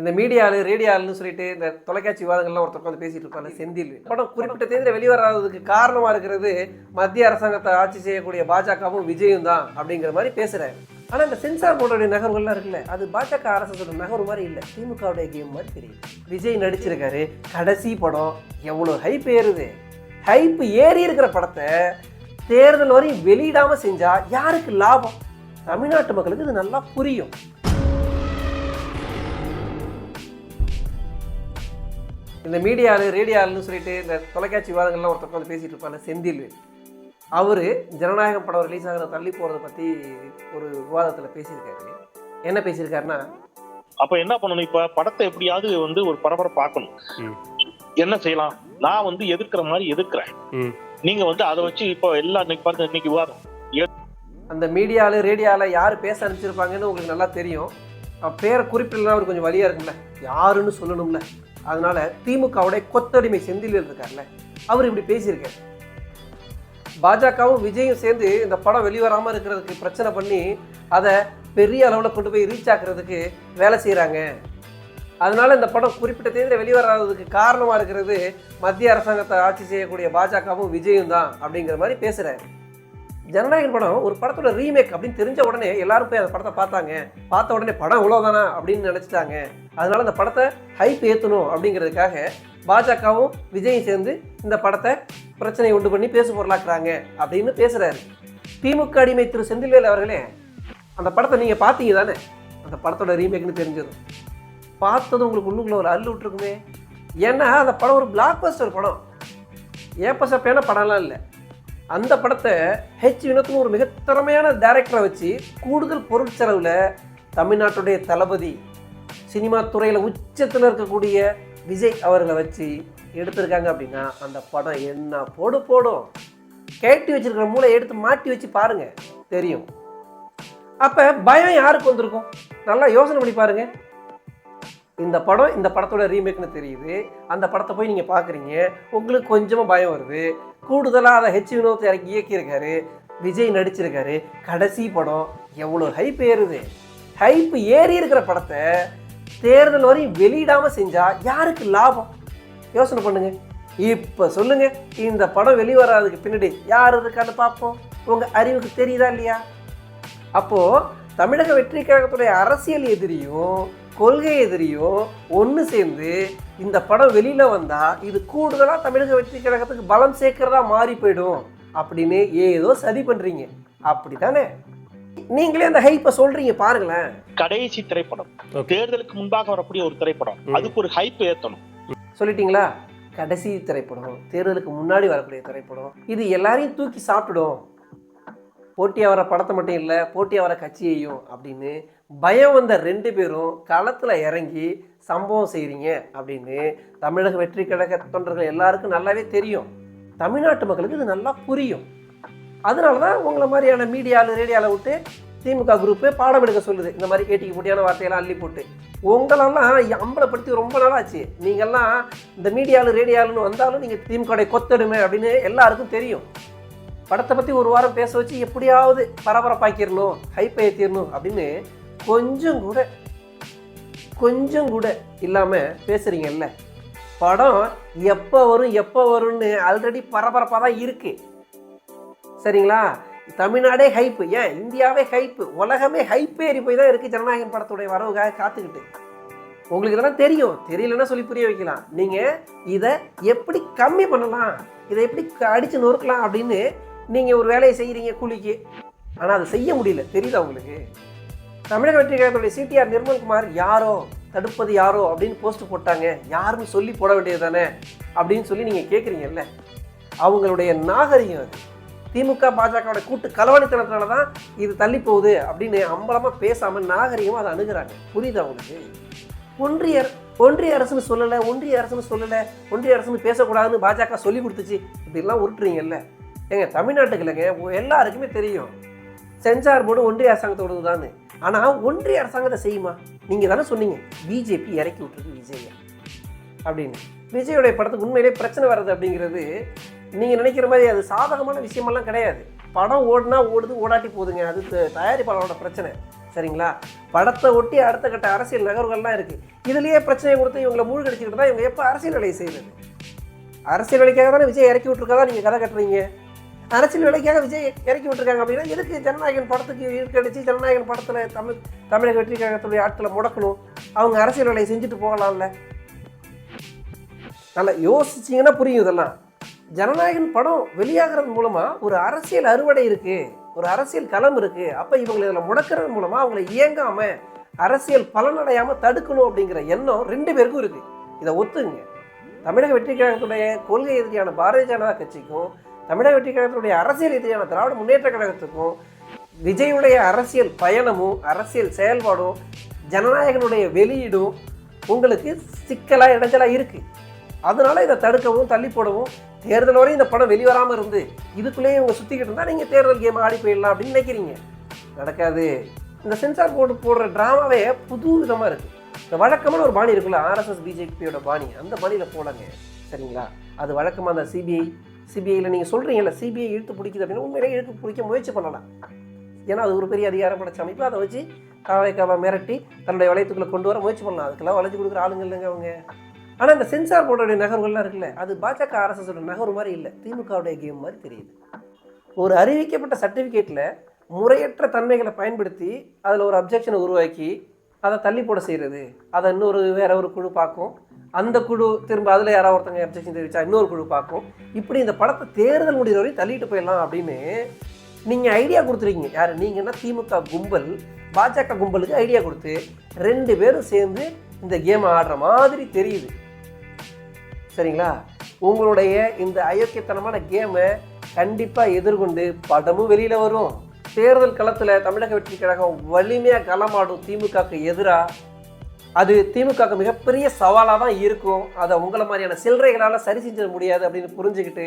இந்த மீடியாலு ரேடியாலுன்னு சொல்லிட்டு இந்த தொலைக்காட்சி விவாதங்கள்லாம் ஒருத்தர் உட்காந்து பேசிட்டு இருப்பாங்க செந்தில். படம் குறிப்பிட்ட தேதியில் வெளிவராததுக்கு காரணமா இருக்கிறது மத்திய அரசாங்கத்தை ஆட்சி செய்யக்கூடிய பாஜகவும் விஜயும் தான் அப்படிங்கிற மாதிரி பேசுகிறாரு ஆனால் இந்த சென்சார் போர்டுடைய நகர்வுகள்லாம் இருக்குல்ல அது பாஜக அரசோட நகர்வு மாதிரி இல்லை. திமுகவுடைய கேம் மாதிரி தெரியும் விஜய் நடிச்சிருக்காரு. கடைசி படம் எவ்வளோ ஹைப் ஏறுது. ஹைப் ஏறி இருக்கிற படத்தை தேர்தல் வரையும் வெளியிடாமல் செஞ்சால் யாருக்கு லாபம்? தமிழ்நாட்டு மக்களுக்கு இது நல்லா புரியும். இந்த மீடியாலு ரேடியாலுன்னு சொல்லிட்டு இந்த தொலைக்காட்சி விவாதங்கள்லாம் ஒருத்தர் உட்காந்து பேசிட்டு இருப்பாங்க செந்தில். அவர் ஜனநாயகம் படம் ரிலீஸ் ஆகிற தள்ளி போகிறத பற்றி ஒரு விவாதத்தில் பேசியிருக்காரு. என்ன பேசியிருக்காருன்னா அப்ப என்ன பண்ணணும்? இப்ப படத்தை எப்படியாவது வந்து ஒரு பரபரப்பாக்கணும் ம். என்ன செய்யலாம்? நான் வந்து எதிர்க்கிற மாதிரி எதிர்க்கிறேன். நீங்க வந்து அதை வச்சு இப்போ எல்லாம் இன்னைக்கு பாருங்க இன்னைக்கு விவாதம். அந்த மீடியாலு ரேடியாவில் யார் பேச அனுப்பிச்சிருப்பாங்கன்னு உங்களுக்கு நல்லா தெரியும். பேரை குறிப்பிடலாம் அவர் கொஞ்சம் வழியாக இருக்கும்ல? யாருன்னு சொல்லணும்ல? அதனால திமுகவுடைய கொத்தடிமை செந்திலில் இருக்கார்ல அவர் இப்படி பேசியிருக்காரு. பாஜகவும் விஜயும் சேர்ந்து இந்த படம் வெளிவராமல் இருக்கிறதுக்கு பிரச்சனை பண்ணி அதை பெரிய அளவில் கொண்டு போய் ரீச் ஆக்குறதுக்கு வேலை செய்கிறாங்க அதனால இந்த படம் குறிப்பிட்ட தேதியில் வெளிவராததுக்கு காரணமாக இருக்கிறது மத்திய அரசாங்கத்தை ஆட்சி செய்யக்கூடிய பாஜகவும் விஜயும் தான் அப்படிங்கிற மாதிரி பேசுகிறாரு ஜனநாயகன் படம் ஒரு படத்தோட ரீமேக் அப்படின்னு தெரிஞ்ச உடனே எல்லாரும் போய் அந்த படத்தை பார்த்தாங்க. பார்த்த உடனே படம் இவ்வளோதானா அப்படின்னு நினச்சிட்டாங்க. அதனால் அந்த படத்தை ஹைப் ஏற்றணும் அப்படிங்கிறதுக்காக பாஜகவும் விஜயும் சேர்ந்து இந்த படத்தை பிரச்சனையை உண்டு பண்ணி பேசு பொருளாக்குறாங்க அப்படின்னு பேசுகிறாரு திமுக அடிமை திரு செந்தில்வேல் அவர்களே அந்த படத்தை நீங்கள் பார்த்தீங்க தானே? அந்த படத்தோட ரீமேக்னு தெரிஞ்சதும். பார்த்ததும் உங்களுக்கு உள்ளுக்குள்ள ஒரு அள்ளு விட்டுருக்குமே. ஏன்னா அந்த படம் ஒரு பிளாக் பஸ்டர் படம் ஏப்பசப்பேன படம்லாம் இல்லை. அந்த படத்தை ஹெச் வினோத்னு ஒரு மிக திறமையான டேரக்டரை வச்சு கூடுதல் பொருட்செலவில் தமிழ்நாட்டுடைய தளபதி சினிமா துறையில் உச்சத்தில் இருக்கக்கூடிய விஜய் அவர்களை வச்சு எடுத்திருக்காங்க அப்படின்னா அந்த படம் என்ன போடு போடும். கேட்டி வச்சிருக்கிற மூளை எடுத்து மாட்டி வச்சு பாருங்கள் தெரியும். அப்போ பயம் யாருக்கு வந்திருக்கும்? நல்லா யோசனை பண்ணி பாருங்கள் இந்த படம் இந்த படத்தோட ரீமேக்னு தெரியுது. அந்த படத்தை போய் நீங்கள் பார்க்குறீங்க உங்களுக்கு கொஞ்சமாக பயம் வருது. கூடுதலாக அதை ஹெச் வினோத் இறக்கி இயக்கியிருக்காரு விஜய் நடிச்சிருக்காரு. கடைசி படம் எவ்வளோ ஹைப் ஏறுது. ஹைப் ஏறி இருக்கிற படத்தை தேர்தல் வரையும் வெளியிடாமல் செஞ்சால் யாருக்கு லாபம்? யோசனை பண்ணுங்க. இப்போ சொல்லுங்க இந்த படம் வெளிவராதுக்கு பின்னாடி யார் இருக்கான்னு பார்ப்போம். உங்கள் அறிவுக்கு தெரியுதா இல்லையா? அப்போது தமிழக வெற்றி கழகத்துடைய அரசியல் எதிரியும் கொள்கை எதிரியும் ஒன்று சேர்ந்து இந்த படம் வெளியில் வந்தால் இது கூடுதலாக தமிழக வெற்றி கழகத்துக்கு பலம் சேர்க்கிறதா மாறி போயிடும். அப்படின்னு ஏதோ சதி பண்ணுறீங்க அப்படி தானே நீங்களே அந்த ஹைப்பை சொல்கிறீங்க பாருங்களேன். கடைசி திரைப்படம். தேர்தலுக்கு முன்பாக வரக்கூடிய ஒரு திரைப்படம். அதுக்கு ஒரு ஹைப் ஏத்தணும். சொல்லிட்டீங்களா? கடைசி திரைப்படம் தேர்தலுக்கு முன்னாடி வரக்கூடிய திரைப்படம். இது எல்லாரையும் தூக்கி சாப்பிடும் போட்டியாக வர படத்தை மட்டும் இல்லை போட்டியாக வர கட்சியையும் அப்படின்னு பயம் வந்த ரெண்டு பேரும் களத்தில் இறங்கி சம்பவம் செய்கிறீங்க அப்படின்னு தமிழக வெற்றி கழக தொண்டர்கள் எல்லாருக்கும் நல்லாவே தெரியும். தமிழ்நாட்டு மக்களுக்கு இது நல்லா புரியும். அதனால தான் உங்களை மாதிரியான மீடியாவில் ரேடியாவில் விட்டு திமுக குரூப்பு பாடம் எடுக்க சொல்லுது. இந்த மாதிரி ஏட்டிக்கு போட்டியான வார்த்தையெல்லாம் அள்ளி போட்டு. உங்களெல்லாம் அம்பலப்படுத்தி ரொம்ப நாளாச்சு. நீங்கள்லாம் இந்த மீடியாவில் ரேடியோவில்னு வந்தாலும் நீங்கள் திமுகவுடைய கொத்தடுமை அப்படின்னு எல்லாருக்கும் தெரியும். படத்தை பற்றி ஒரு வாரம் பேச வச்சு எப்படியாவது பரபரப்பாக்கிடணும் ஹைப் ஏற்றிடணும் அப்படின்னு கொஞ்சம் கூட கொஞ்சம் கூட இல்லாமல் பேசுகிறீங்கல்ல படம் எப்போ வரும் எப்போ வரும்னு ஆல்ரெடி பரபரப்பாக தான் இருக்குது சரிங்களா? தமிழ்நாடே ஹைப்பு ஏன்? இந்தியாவே ஹைப்பு உலகமே ஹைப்பேறி ஏறி போய் தான் இருக்குது ஜனநாயகன் படத்துடைய வரவுக்காக காத்துக்கிட்டு. உங்களுக்கு இதெல்லாம் தெரியும். தெரியலன்னா சொல்லி புரிய வைக்கலாம். நீங்கள் இதை எப்படி கம்மி பண்ணலாம்? இதை எப்படி அடித்து நொறுக்கலாம் அப்படின்னு நீங்கள் ஒரு வேலையை செய்கிறீங்க கூலிக்கு. ஆனால் அதை செய்ய முடியல. தெரியுதா உங்களுக்கு? தமிழக வெற்றி கழகத்துடைய சிடிஆர் நிர்மல்குமார் யாரோ தடுப்பது யாரோ அப்படின்னு போஸ்ட் போட்டாங்க. யாருன்னு சொல்லி போட வேண்டியது தானே அப்படின்னு சொல்லி நீங்கள் கேட்குறீங்கல்ல அவங்களுடைய நாகரிகம் அது. திமுக பாஜகவோட கூட்டு கலவணித்தனத்தினால தான் இது தள்ளி போகுது அப்படின்னு அம்பலமாக பேசாமல் நாகரிகமாக அதை அணுகிறாங்க. புரியுது அவங்களுக்கு ஒன்றிய ஒன்றிய அரசுன்னு சொல்லலை ஒன்றிய அரசுன்னு சொல்லலை ஒன்றிய அரசுன்னு பேசக்கூடாதுன்னு பாஜக சொல்லி கொடுத்துச்சு. இப்படிலாம் உருட்டுறீங்கல்ல. ஏங்க தமிழ்நாட்டுக்கு இல்லைங்க எல்லாருக்குமே தெரியும். சென்சார் போர்டு ஒன்றிய அரசாங்கத்தோடது தான் ஆனால் ஒன்றிய அரசாங்கத்தை செய்யுமா? நீங்கள் தானே சொன்னீங்க பிஜேபி இறக்கி விட்டுருக்கு விஜய் அப்படின்னு. விஜயோடைய படத்துக்கு உண்மையிலே பிரச்சனை வர்றது அப்படிங்கிறது நீங்கள் நினைக்கிற மாதிரி அது சாதகமான விஷயமெல்லாம் கிடையாது. படம் ஓடுனா ஓடுது ஓடாட்டி போதுங்க. அது த- தயாரிப்பாளரோட பிரச்சனை. சரிங்களா? படத்தை ஒட்டி அடுத்த கட்ட அரசியல் நகர்வுகள்லாம் இருக்குது இதுலேயே பிரச்சனையை கொடுத்து இவங்களை மூழ்கடிச்சுக்கிட்டு தான் இவங்க எப்போ அரசியல் வேலையை செய்யுது? அரசியல் வேலைக்காக தானே விஜய் இறக்கி விட்ருக்காதான் நீங்கள் கதை கட்டுறீங்க? அரசியல் வேலைக்காக விஜய் இறக்கி விட்டுருக்காங்க அப்படின்னா எதுக்கு ஜனநாயகன் படத்துக்கு ஈர்க்கடிச்சு ஜனநாயகன் படத்தில் தமிழ் தமிழக வெற்றி கழகத்துடைய ஆட்களை முடக்கணும்? அவங்க அரசியல் வேலையை செஞ்சுட்டு போகலாம்ல. நல்லா யோசிச்சிங்கன்னா புரியும் இதெல்லாம். ஜனநாயகன் படம் வெளியாகிறது மூலமாக ஒரு அரசியல் அறுவடை இருக்குது ஒரு அரசியல் களம் இருக்குது அப்போ இவங்களை இதில் முடக்கிறது மூலமாக அவங்கள இயங்காமல் அரசியல் பலனடையாமல் தடுக்கணும் அப்படிங்கிற எண்ணம் ரெண்டு பேருக்கும் இருக்குது இதை ஒத்துங்க தமிழக வெற்றி கழகத்துடைய கொள்கை எதிரியான பாரதிய ஜனதா கட்சிக்கும் தமிழக வெற்றி கழகத்துடைய அரசியல் எதிரியான திராவிட முன்னேற்ற கழகத்துக்கும் விஜயுடைய அரசியல் பயணமும் அரசியல் செயல்பாடும் ஜனநாயகனுடைய வெளியீடும் உங்களுக்கு சிக்கலாக இடைஞ்சலாக இருக்குது அதனால் இதை தடுக்கவும் தள்ளி போடவும் தேர்தல் வரையும் இந்த படம் வெளிவராமல் இருந்து இதுக்குள்ளேயே இவங்க சுற்றிக்கிட்டு இருந்தால் நீங்கள் தேர்தல் கேம் ஆடி போயிடலாம் அப்படின்னு நினைக்கிறீங்க. நடக்காது. இந்த சென்சார் போர்டு போடுற ட்ராமாவே புது விதமாக இருக்குது இந்த வழக்கமான ஒரு பாணி இருக்குல்ல ஆர்எஸ்எஸ் பிஜேபியோட பாணி. அந்த பாணியில் போலங்க சரிங்களா? அது வழக்கமாக அந்த சிபிஐ சிபிஐயில் நீங்கள் சொல்கிறீங்கல்ல சிபிஐ இழுத்து பிடிக்குது அப்படின்னு உண்மையிலே இழுத்து பிடிக்க முயற்சி பண்ணலாம். ஏன்னா அது ஒரு பெரிய அதிகாரம் படைச்ச அமைப்பு. அதை வச்சு காவலைக்காவை மிரட்டி தன்னுடைய வளையத்துக்குள்ளே கொண்டு வர முயற்சி பண்ணலாம். அதுக்கெல்லாம் வளைஞ்சு கொடுக்குற ஆளுங்க இல்லைங்க அவங்க. ஆனால் இந்த சென்சார் போர்டுடைய நகர்வுகள்லாம் இருக்குல்ல அது பாஜக ஆர்எஸ்எஸோட நகர் மாதிரி இல்லை. திமுகவுடைய கேம் மாதிரி தெரியுது. ஒரு அறிவிக்கப்பட்ட சர்டிஃபிகேட்டில் முறையற்ற தன்மைகளை பயன்படுத்தி அதில் ஒரு அப்ஜெக்ஷனை உருவாக்கி அதை தள்ளி போட செய்கிறது அதை இன்னொரு வேற ஒரு குழு பார்க்கும். அந்த குழு திரும்ப அதில் யாராவது ஒருத்தங்க அப்ஜெக்ஷன் தெரிவிச்சா இன்னொரு குழு பார்க்கும். இப்படி இந்த படத்தை தேர்தல் முடிகிற வரையும் தள்ளிட்டு போயிடலாம் அப்படின்னு நீங்கள் ஐடியா கொடுத்துருக்கீங்க. யார்? நீங்கன்னா திமுக கும்பல் பாஜக கும்பலுக்கு ஐடியா கொடுத்து ரெண்டு பேரும் சேர்ந்து இந்த கேமை ஆடுற மாதிரி தெரியுது. சரிங்களா? உங்களுடைய இந்த அயோக்கியத்தனமான கேமை கண்டிப்பாக எதிர்கொண்டு படமும் வெளியில் வரும். தேர்தல் களத்தில் தமிழக வெற்றி கழகம் வலிமையாக களமாடும் திமுகக்கு எதிராக அது திமுகக்கு மிகப்பெரிய சவாலாக தான் இருக்கும். அதை உங்களை மாதிரியான சில்லறைகளால் சரி செஞ்சிட முடியாது அப்படின்னு புரிஞ்சுக்கிட்டு